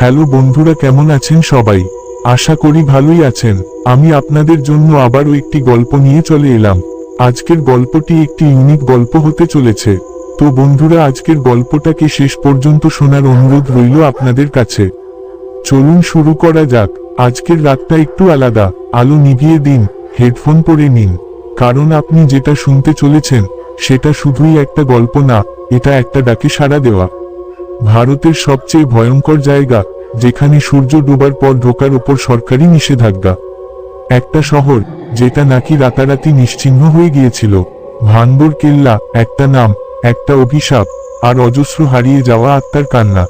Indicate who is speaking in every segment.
Speaker 1: Hello বন্ধুরা কেমন আছেন সবাই? আশা করি ভালোই আছেন। আমি আপনাদের জন্য আবারও একটি গল্প নিয়ে চলে এলাম। আজকের গল্পটি একটি ইউনিক গল্প হতে চলেছে। তো বন্ধুরা আজকের গল্পটাকে শেষ পর্যন্ত শোনার অনুরোধ রইল আপনাদের কাছে। চলুন শুরু করা যাক। আজকের রাতটা একটু আলাদা। আলো নিভিয়ে দিন, হেডফোন পরে নিন। কারণ আপনি যেটা শুনতে চলেছেন, সেটা শুধুই একটা গল্প না, এটা একটা ডাকে সাড়া দেওয়া। ভারতের সবচেয়ে ভয়ঙ্কর জায়গা, যেখানে সূর্য ডোবার পর ঢোকার উপর সরকারি নিষেধাজ্ঞা। একটা শহর, যেটা নাকি রাতারাতি নিশ্চিহ্ন হয়ে গিয়েছিল। ভানবর কেল্লা, একটা নাম, একটা অভিশাপ, আর অজস্র হারিয়ে যাওয়া আত্মার কান্না।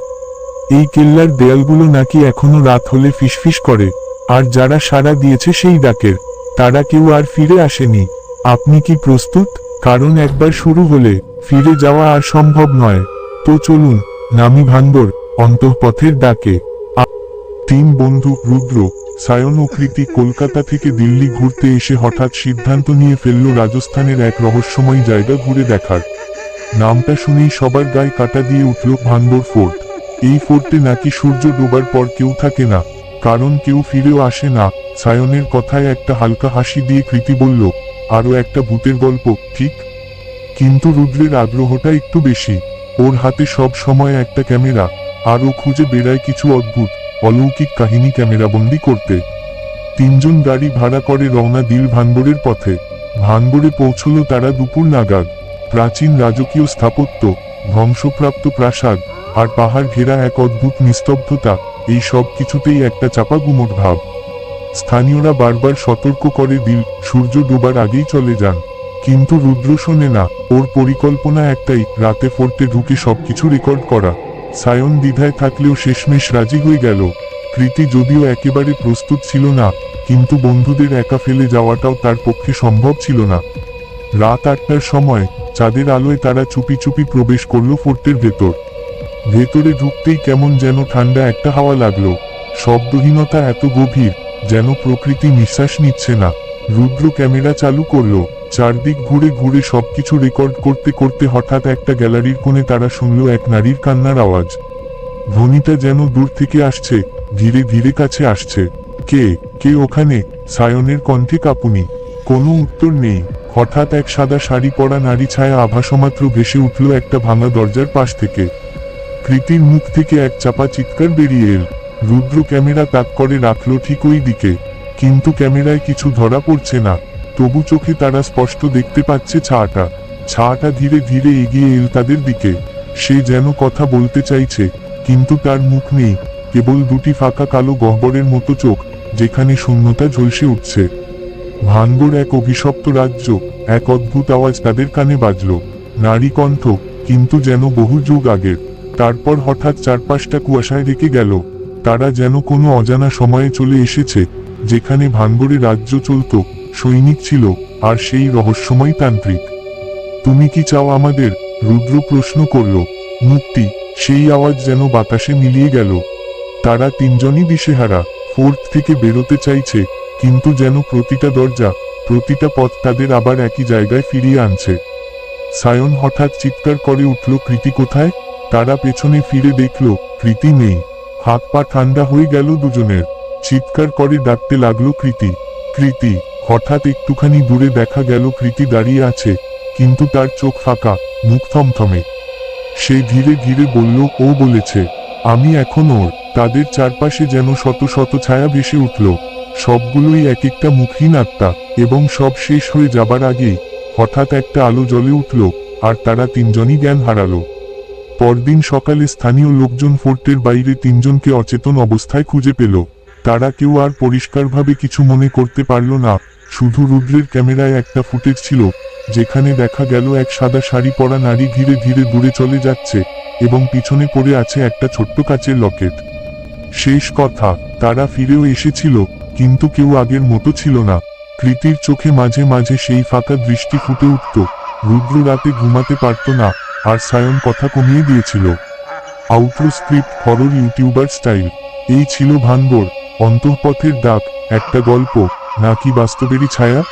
Speaker 1: এই কেল্লার দেয়ালগুলো নাকি এখনও রাত হলে ফিসফিস করে। আর যারা সাড়া দিয়েছে সেই ডাকের, তারা কেউ আর ফিরে আসেনি। আপনি কি প্রস্তুত? কারণ একবার শুরু হলে, ফিরে যাওয়া আর সম্ভব নয়। তো চলুন নামি ভান্ডর অন্তঃপথের ডাকে। তিন বন্ধু রুদ্র, সায়ন ও কৃতি কলকাতা থেকে দিল্লি ঘুরতে এসে হঠাৎ সিদ্ধান্ত নিয়ে ফেলল রাজস্থানের এক রহস্যময় জায়গা ঘুরে দেখার। নামটা শুনেই সবার গায়ে কাটা দিয়ে উঠল ভান্ডর ফোর্ট। এই ফোর্টে নাকি সূর্য ডোবার পর কেউ থাকে না, কারণ কেউ ফিরেও আসে না। সায়নের কথায় একটা হালকা হাসি দিয়ে কৃতি বলল আরও একটা ভূতের গল্প, ঠিক? কিন্তু রুদ্রের আগ্রহটা একটু বেশি। ওর হাতে সব সময় একটা ক্যামেরা আর ও খুঁজে বেড়ায় কিছু অদ্ভুত, অলৌকিক কাহিনী ক্যামেরাবন্দি করতে। তিনজন গাড়ি ভাড়া করে রওনা দিল ভানবরের পথে। ভানবরে পৌঁছল তারা দুপুর নাগাদ। প্রাচীন রাজকীয় স্থাপত্য, ধ্বংসপ্রাপ্ত প্রাসাদ, আর পাহাড় ঘেরা এক অদ্ভুত নিস্তব্ধতা, এই সব কিছুতেই একটা চাপা গুমট ভাব। স্থানীয়রা বারবার সতর্ক করে দিল, সূর্য ডোবার আগেই চলে যান। কিন্তু রুদ্র শোনে না, ওর পরিকল্পনা একটাই, রাতে ফোর্টে ঢুকে সবকিছু রেকর্ড করা। সায়ন দ্বিধায় থাকলেও শেষমেশ রাজি হয়ে গেল। কৃতি যদিও একেবারে প্রস্তুত ছিল না, কিন্তু বন্ধুদের একা ফেলে যাওয়াটাও তার পক্ষে সম্ভব ছিল না। রাত আটটার সময়, চাঁদের আলোয় তারা চুপি চুপি প্রবেশ করল ফোর্টের ভেতর। ভেতরে ঢুকতেই কেমন যেন ঠান্ডা একটা হাওয়া লাগল। শব্দহীনতা এত গভীর, যেন প্রকৃতি নিঃশ্বাস নিচ্ছে না। রুদ্র ক্যামেরা চালু করল। চারদিক ঘুরে ঘুরে সবকিছু রেকর্ড করতে করতে হঠাৎ একটা গ্যালারির কোণে তারা শুনল এক নারীর কান্নার আওয়াজ। ধ্বনিটা যেন দূর থেকে আসছে, ধীরে ধীরে কাছে আসছে। কে? কে ওখানে? সায়নের কণ্ঠে কাঁপুনি। কোনো উত্তর নেই। হঠাৎ এক সাদা শাড়ি পরা নারী ছায়া আভাসমাত্র ভেসে উঠল একটা ভাঙা দরজার পাশ থেকে। কৃতির মুখ থেকে এক চাপা চিৎকার বেরিয়ে এল। রুদ্র ক্যামেরা তাক করে রাখল ঠিক ওই দিকে। কিন্তু ক্যামেরায় কিছু ধরা পড়ছে না। তবু চোখে তারা স্পষ্ট দেখতে পাচ্ছে ছাটা। ছাটা ধীরে ধীরে এগিয়ে এল তাদের দিকে। সে যেন কথা বলতে চাইছে, কিন্তু তার মুখ নেই, কেবল দুটি ফাঁকা কালো গহ্বরের মতো চোখ, যেখানে শূন্যতা ঝলসে উঠছে। ভানগড় এক অভিশপ্ত রাজ্য, এক অদ্ভুত আওয়াজ তাদের কানে বাজল। নারী কণ্ঠ, কিন্তু যেন বহু যুগ আগের। তারপর হঠাৎ চারপাশটা কুয়াশায় রেখে গেল। তারা যেন কোনো অজানা সময়ে চলে এসেছে, যেখানে ভানগড়ে রাজ্য চলত। সৈনিক ছিল, আর সেই রহস্যময় তান্ত্রিক। তুমি কি চাও আমাদের? রুদ্র প্রশ্ন করল। মুক্তি, সেই আওয়াজ যেন বাতাসে মিলিয়ে গেল। তারা তিনজনই দিশেহারা, ফোর্থ থেকে বেরোতে চাইছে, কিন্তু যেন প্রতিটা দরজা, প্রতিটা পথ তাদের আবার একই জায়গায় ফিরিয়ে আনছে। সায়ন হঠাৎ চিৎকার করে উঠল, কৃতি কোথায়? তারা পেছনে ফিরে দেখল, কৃতি নেই। হাত পা ঠান্ডা হয়ে গেল দুজনের। চিৎকার করে ডাকতে লাগল কৃতি। কৃতি হঠাৎ একটুখানি দূরে দেখা গেল কৃতি দাঁড়িয়ে আছে, কিন্তু তার চোখ ফাঁকা, মুখ থমথমে। সে ধীরে ধীরে বলল, ও বলেছে, আমি এখন ওর, তাদের চারপাশে যেন শত শত ছায়া ভেসে উঠল। সবগুলোই এক একটা মুখহীন আত্মা, এবং সব শেষ হয়ে যাবার আগেই হঠাৎ একটা আলো জ্বলে উঠল, আর তারা তিনজনই জ্ঞান হারালো। পরদিন সকালে স্থানীয় লোকজন ফোর্টের বাইরে তিনজনকে অচেতন অবস্থায় খুঁজে পেল। তারা কেউ আর পরিষ্কারভাবে কিছু মনে করতে পারল না। শুধু রুদ্রের ক্যামেরায় একটা ফুটেজ ছিল, যেখানে দেখা গেল এক সাদা শাড়ি পরা নারী ধীরে ধীরে দূরে চলে যাচ্ছে এবং পিছনে পড়ে আছে একটা ছোট্ট কাচের লকেট। শেষ কথা, তারা ফিরেও এসেছিল, কিন্তু কেউ আগের মতো ছিল না। কৃতির চোখে মাঝে মাঝে সেই ফাঁকা দৃষ্টি ফুটে উঠত। রুদ্র রাতে ঘুমাতে পারত না, আর সায়ন কথা কমিয়ে দিয়েছিল। Outro script horror YouTuber style. এই ছিল ভানগড়। অন্তঃপথের ডাক, একটা গল্প, নাকি বাস্তবেরই ছায়া?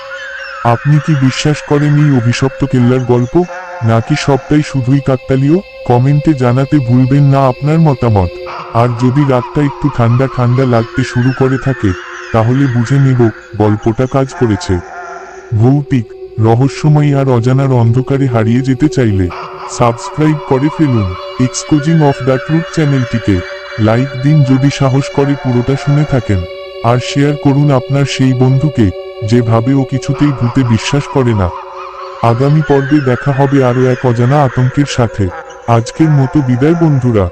Speaker 1: আপনি কি বিশ্বাস করেন এই অভিশপ্ত কেল্লার গল্প? নাকি সবটাই শুধুই কাকতালীয়? কমেন্টে জানাতে ভুলবেন না আপনার মতামত। আর যদি রাতটা একটু ঠান্ডা ঠান্ডা লাগতে শুরু করে থাকে, তাহলে বুঝে নেব গল্পটা কাজ করেছে। ভৌতিক, রহস্যময় আর অজানার অন্ধকারে হারিয়ে যেতে চাইলে, সাবস্ক্রাইব করে ফেলুন এক্সকোজিং অফ দ্য ট্রুথ চ্যানেলটিকে লাইক দিন যদি সাহস করে পুরোটা শুনে থাকেন, আর শেয়ার করুন আপনার সেই বন্ধুকে, যেভাবে ও কিছুতেই ভূতে বিশ্বাস করে না। আগামী পর্বে দেখা হবে আরও এক অজানা আতঙ্কের সাথে। আজকের মতো বিদায় বন্ধুরা।